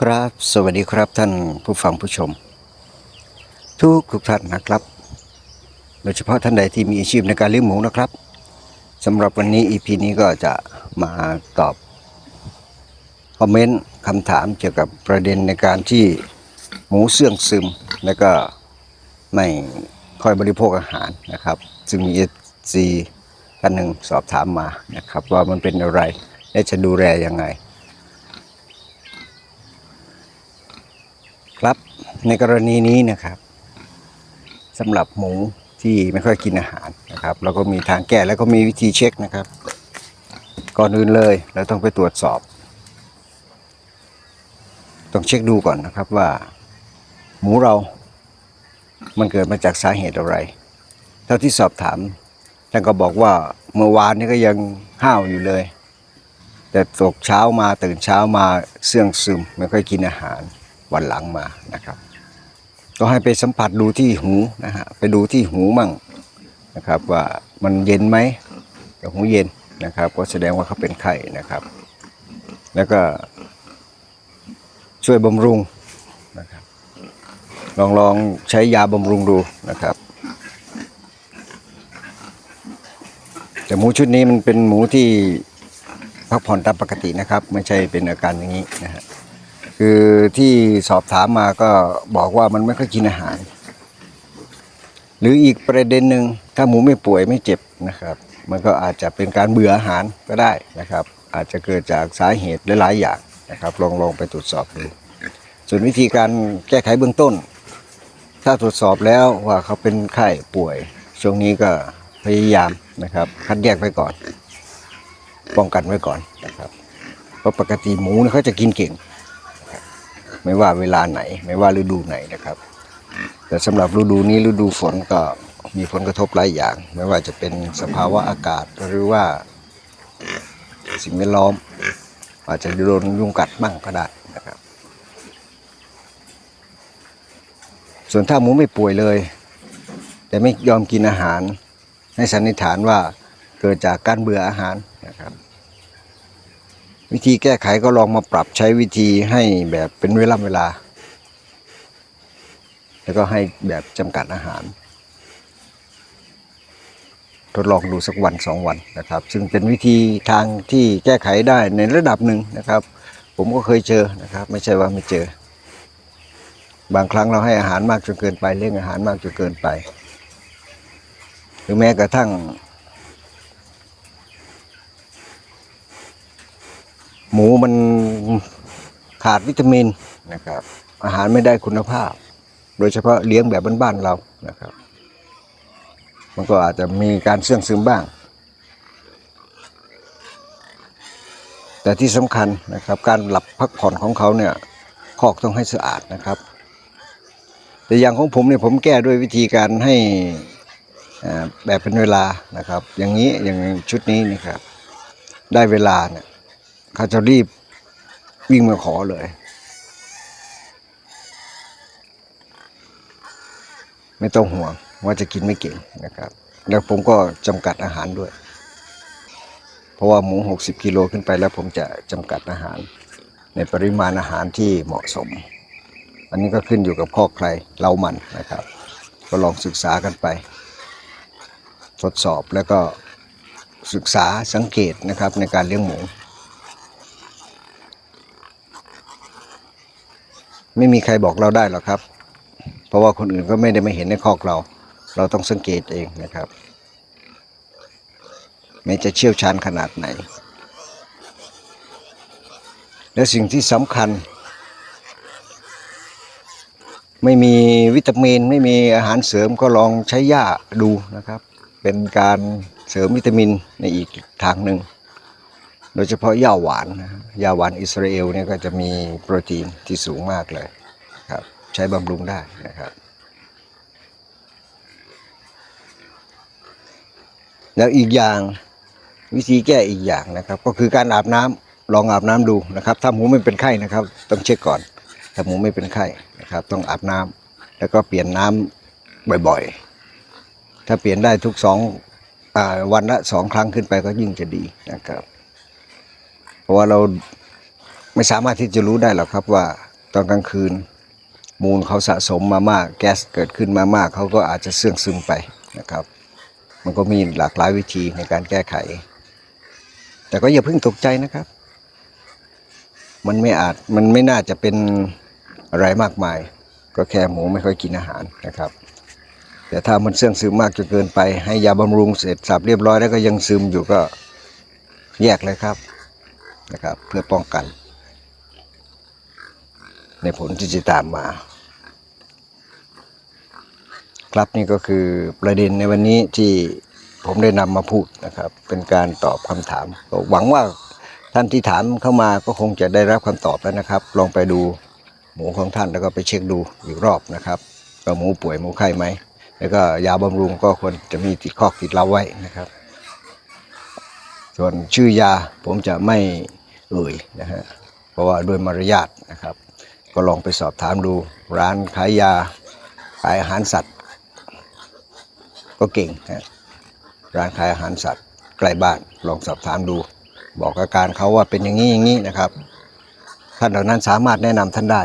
ครับ สวัสดีครับท่านผู้ฟังผู้ชม ทุกทุกท่านนะครับ โดยเฉพาะท่านใดที่มีอาชีพในการเลี้ยงหมูนะครับสำหรับวันนี้ EP นี้ก็จะมาตอบคอมเมนต์คำถามเกี่ยวกับประเด็นในการที่หมูเสื่องซึม แล้วก็ไม่ค่อยบริโภคอาหารนะครับ ซึ่งมีเอซีท่านหนึ่งสอบถามมานะครับ ว่ามันเป็นอะไรและจะดูแลยังไง ครับในกรณีนี้นะครับสำหรับหมูที่ไม่ค่อยกินอาหารนะครับเราก็มีทางแก้แล้วก็มีวิธีเช็คนะครับ ก่อนอื่นเลยเราต้องไปตรวจสอบ ต้องเช็คดูก่อนนะครับว่า หมูเรามันเกิดมาจากสาเหตุอะไร เท่าที่สอบถามท่านก็บอกว่าเมื่อวานนี้ก็ยังห้าวอยู่เลย แต่ตกเช้ามาตื่นเช้ามาเสื่องซึมไม่ค่อยกินอาหาร วันหลังมานะครับ ก็ให้ไปสัมผัสดูที่หูนะฮะไปดูที่หูมั่งนะครับ ว่ามันเย็นไหมกับหูเย็นนะครับ ก็แสดงว่าเขาเป็นไข้นะครับ แล้วก็ช่วยบำรุงนะครับ ลองลองใช้ยาบำรุงดูนะครับแต่หมูชุดนี้มันเป็นหมูที่พักผ่อนตามปกตินะครับ ไม่ใช่เป็นอาการอย่างนี้นะฮะ คือที่สอบถามมาก็บอกว่ามันไม่ค่อยกินอาหาร หรืออีกประเด็นหนึ่งถ้าหมูไม่ป่วยไม่เจ็บนะครับ มันก็อาจจะเป็นการเบื่ออาหารก็ได้นะครับ อาจจะเกิดจากสาเหตุหลายๆอย่างนะครับ ลองลองไปตรวจสอบดูส่วนวิธีการแก้ไขเบื้องต้น ถ้าตรวจสอบแล้วว่าเขาเป็นไข้ป่วย ช่วงนี้ก็พยายามนะครับ คัดแยกไว้ก่อน ป้องกันไว้ก่อนนะครับเพราะปกติหมูเนี่ยเขาจะกินเก่ง ไม่ว่าเวลาไหน ไม่ว่าฤดูไหนนะครับ แต่สำหรับฤดูนี้ฤดูฝนก็มีผลกระทบหลายอย่าง ไม่ว่าจะเป็นสภาวะอากาศหรือว่าสิ่งแวดล้อม อาจจะโดนยุงกัดบ้างก็ได้นะครับ ส่วนถ้าหมูไม่ป่วยเลย แต่ไม่ยอมกินอาหาร ให้สันนิษฐานว่าเกิดจากการเบื่ออาหารนะครับ วิธีแก้ไขก็ลองมาปรับใช้วิธีให้แบบเป็นเวลาเวลา แล้วก็ให้แบบจำกัดอาหาร ทดลองดูสักวันสองวันนะครับ ซึ่งเป็นวิธีทางที่แก้ไขได้ในระดับหนึ่งนะครับ ผมก็เคยเจอนะครับ ไม่ใช่ว่าไม่เจอ บางครั้งเราให้อาหารมากจนเกินไปเลี้ยงอาหารมากจนเกินไป หรือแม้กระทั่ง หมูมันขาดวิตามินนะครับ อาหารไม่ได้คุณภาพ โดยเฉพาะเลี้ยงแบบบ้านๆเรานะครับ มันก็อาจจะมีการเสื่องซึมบ้าง แต่ที่สำคัญนะครับ การหลับพักผ่อนของเขาเนี่ยคอกต้องให้สะอาดนะครับ แต่อย่างของผมเนี่ยผมแก้ด้วยวิธีการให้อ่าแบบเป็นเวลานะครับ อย่างนี้อย่างชุดนี้นี่ครับ ได้เวลาเนี่ย เขาจะรีบวิ่งมาขอเลย ไม่ต้องห่วงว่าจะกินไม่เก่งนะครับ แล้วผมก็จำกัดอาหารด้วย เพราะว่าหมู 60 กิโลขึ้นไปแล้วผมจะจำกัดอาหาร ในปริมาณอาหารที่เหมาะสม อันนี้ก็ขึ้นอยู่กับพ่อใครเรามันนะครับ ก็ลองศึกษากันไป ทดสอบแล้วก็ศึกษาสังเกตนะครับในการเลี้ยงหมู ไม่มีใครบอกเราได้หรอกครับ เพราะว่าคนอื่นก็ไม่ได้มาเห็นในคอกเรา เราต้องสังเกตเองนะครับไม่จะเชี่ยวชาญขนาดไหน และสิ่งที่สำคัญ ไม่มีวิตามินไม่มีอาหารเสริมก็ลองใช้หญ้าดูนะครับ เป็นการเสริมวิตามินในอีกทางหนึ่ง โดยเฉพาะหญ้าหวานนะฮะหญ้าหวานอิสราเอลเนี่ยก็จะมีโปรตีนที่สูงมากเลยครับใช้บำรุงได้นะครับ แล้วอีกอย่างวิธีแก้อีกอย่างนะครับ ก็คือการอาบน้ำลองอาบน้ำดูนะครับถ้าหมูไม่เป็นไข้นะครับ ต้องเช็คก่อนถ้าหมูไม่เป็นไข้นะครับ ต้องอาบน้ำแล้วก็เปลี่ยนน้ำบ่อยๆ ถ้าเปลี่ยนได้ทุกสองอวันละสองครั้งขึ้นไปก็ยิ่งจะดีนะครับ เพราะว่าเราไม่สามารถที่จะรู้ได้หรอกครับว่าตอนกลางคืน มูลเขาสะสมมามาก แก๊สเกิดขึ้นมามาก เขาก็อาจจะเสื่องซึมไปนะครับ มันก็มีหลากหลายวิธีในการแก้ไข แต่ก็อย่าเพิ่งตกใจนะครับ มันไม่อาจมันไม่น่าจะเป็นอะไรมากมาย ก็แค่หมูไม่ค่อยกินอาหารนะครับ แต่ถ้ามันเสื่องซึมมากจนเกินไป ให้ยาบำรุงเสร็จสับเรียบร้อยแล้วก็ยังซึมอยู่ก็แยกเลยครับ นะครับ เพื่อป้องกัน ในผลที่จะตามมา ครับนี่ก็คือประเด็นในวันนี้ที่ผมได้นำมาพูดนะครับ เป็นการตอบคำถามหวังว่าท่านที่ถามเข้ามาก็คงจะได้รับคำตอบแล้วนะครับ ลองไปดูหมูของท่านแล้วก็ไปเช็คดูอีกรอบนะครับว่าหมูป่วยหมูไข้ไหมแล้วก็ยาบำรุงก็ควรจะมีติดคอกติดเราไว้นะครับ ส่วนชื่อยาผมจะไม่เอ่ยนะฮะเพราะว่าด้วยมารยาทนะครับ ก็ลองไปสอบถามดูร้านขายยาขายอาหารสัตว์ ก็เก่งนะร้านขายอาหารสัตว์ใกล้บ้านลองสอบถามดู บอกอาการเขาว่าเป็นอย่างนี้อย่างนี้นะครับท่านเหล่านั้นสามารถแนะนำท่านได้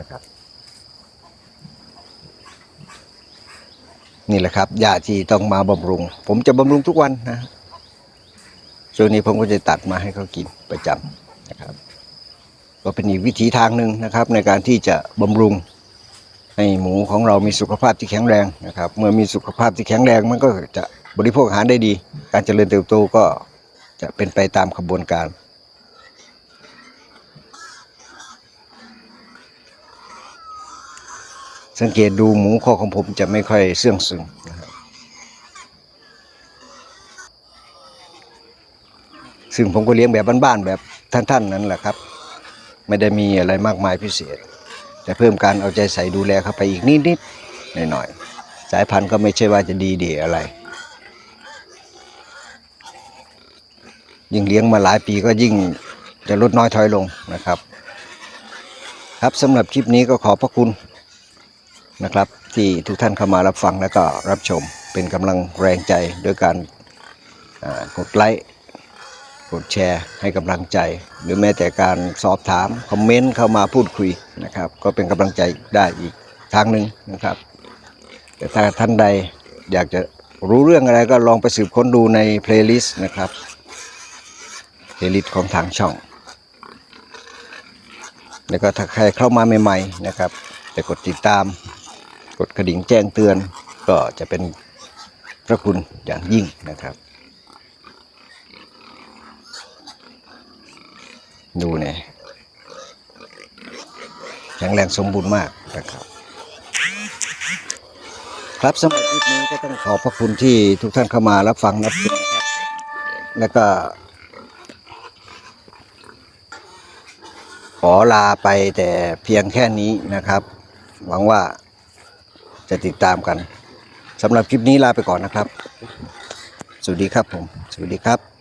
นะครับ นี่แหละครับยาที่ต้องมาบำรุง ผมจะบำรุงทุกวันนะ ช่วงนี้ผมก็จะตัดมาให้เขากินประจำนะครับ ก็เป็นอีกวิธีทางหนึ่งนะครับ ในการที่จะบำรุงให้หมูของเรามีสุขภาพที่แข็งแรงนะครับ เมื่อมีสุขภาพที่แข็งแรงมันก็จะบริโภคอาหารได้ดี การเจริญเติบโตก็จะเป็นไปตามขบวนการสังเกตดูหมูข้อของผมจะไม่ค่อยเสื่องซึมนะครับ ซึ่งผมก็เลี้ยงแบบบ้านๆแบบท่านๆนั้นแหละครับ ไม่ได้มีอะไรมากมายพิเศษ แต่เพิ่มการเอาใจใส่ดูแลเข้าไปอีกนิดๆหน่อยๆสายพันธุ์ก็ไม่ใช่ว่าจะดีเดีอะไร ยิ่งเลี้ยงมาหลายปีก็ยิ่งจะลดน้อยถอยลงนะครับ ครับสำหรับคลิปนี้ก็ขอบพระคุณนะครับที่ทุกท่านเข้ามารับฟังแล้วก็รับชมเป็นกำลังแรงใจโดยการกดไลค์ กดแชร์ให้กำลังใจ หรือแม้แต่การสอบถาม คอมเมนต์เข้ามาพูดคุยนะครับ ก็เป็นกำลังใจได้อีกทางหนึ่งนะครับ แต่ถ้าท่านใดอยากจะรู้เรื่องอะไรก็ลองไปสืบค้นดูในเพลย์ลิสต์นะครับเพลย์ลิสต์ของทางช่อง แล้วก็ถ้าใครเข้ามาใหม่ๆนะครับไปกดติดตาม กดกระดิ่งแจ้งเตือนก็จะเป็นพระคุณอย่างยิ่งนะครับ ดูเนี่ยแข็งแรงสมบูรณ์มากนะครับ ครับสำหรับคลิปนี้ก็ต้องขอบพระคุณที่ทุกท่านเข้ามารับฟังรับชมนะครับ แล้วก็ ขอลาไปแต่เพียงแค่นี้นะครับ หวังว่าจะติดตามกันสำหรับคลิปนี้ลาไปก่อนนะครับ สวัสดีครับผม สวัสดีครับ